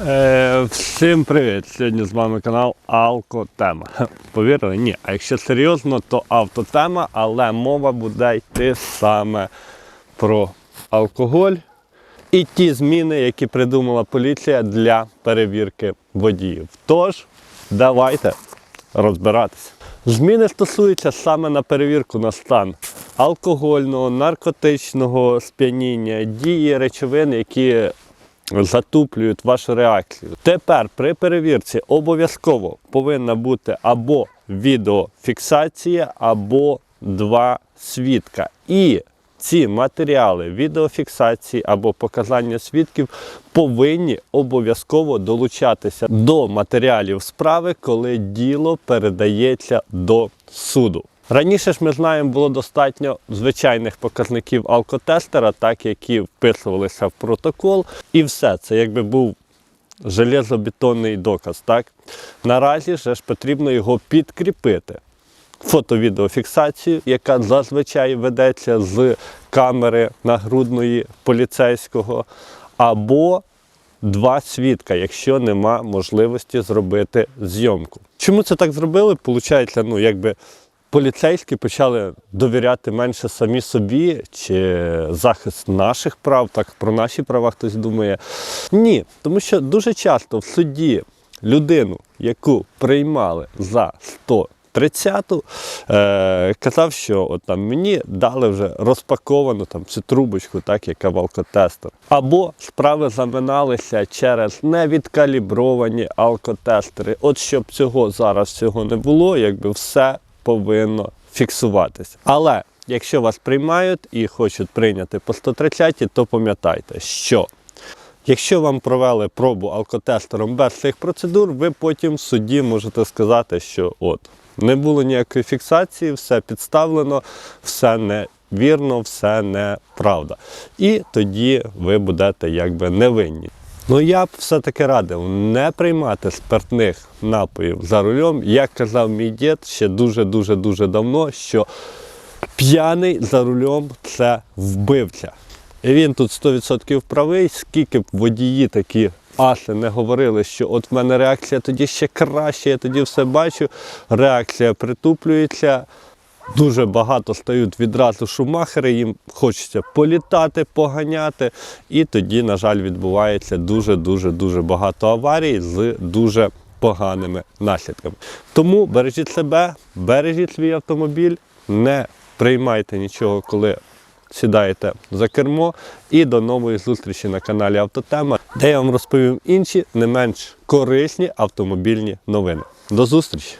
Е, всім привіт! Сьогодні з вами канал Алкотема. Повірили? Ні. А якщо серйозно, то автотема, але мова буде йти саме про алкоголь і ті зміни, які придумала поліція для перевірки водіїв. Тож, давайте розбиратися. Зміни стосуються саме на перевірку на стан алкогольного, наркотичного сп'яніння, дії речовин, які затуплюють вашу реакцію. Тепер при перевірці обов'язково повинна бути або відеофіксація, або два свідка. І ці матеріали відеофіксації або показання свідків повинні обов'язково долучатися до матеріалів справи, коли діло передається до суду. Раніше ж ми знаємо, було достатньо звичайних показників алкотестера, так які вписувалися в протокол, і все це якби був железобетонний доказ. Так наразі ж потрібно його підкріпити фото-відеофіксацію, яка зазвичай ведеться з камери нагрудної поліцейського, або два свідка, якщо нема можливості зробити зйомку. Чому це так зробили? Получається, ну якби. Поліцейські почали довіряти менше самі собі, чи захист наших прав, так про наші права хтось думає. Ні, тому що дуже часто в суді людину, яку приймали за 130-ту, е, казав, що от там мені дали вже розпаковану там цю трубочку, так, яка в алкотестер. Або справи заминалися через невідкалібровані алкотестери. От щоб цього зараз цього не було, якби все повинно фіксуватися. Але якщо вас приймають і хочуть прийняти по 130, то пам'ятайте, що якщо вам провели пробу алкотестером без цих процедур, ви потім в суді можете сказати, що от не було ніякої фіксації, все підставлено, все невірно, все неправда. І тоді ви будете якби невинні. Ну я б все-таки радив не приймати спиртних напоїв за рулем. Як казав мій дід ще дуже-дуже дуже давно, що п'яний за рулем це вбивця. І він тут 100% правий, скільки б водії такі аси не говорили, що от в мене реакція тоді ще краще, я тоді все бачу. Реакція притуплюється. Дуже багато стають відразу шумахери, їм хочеться політати, поганяти. І тоді, на жаль, відбувається дуже-дуже дуже багато аварій з дуже поганими наслідками. Тому бережіть себе, бережіть свій автомобіль, не приймайте нічого, коли сідаєте за кермо. І до нової зустрічі на каналі Автотема, де я вам розповім інші не менш корисні автомобільні новини. До зустрічі!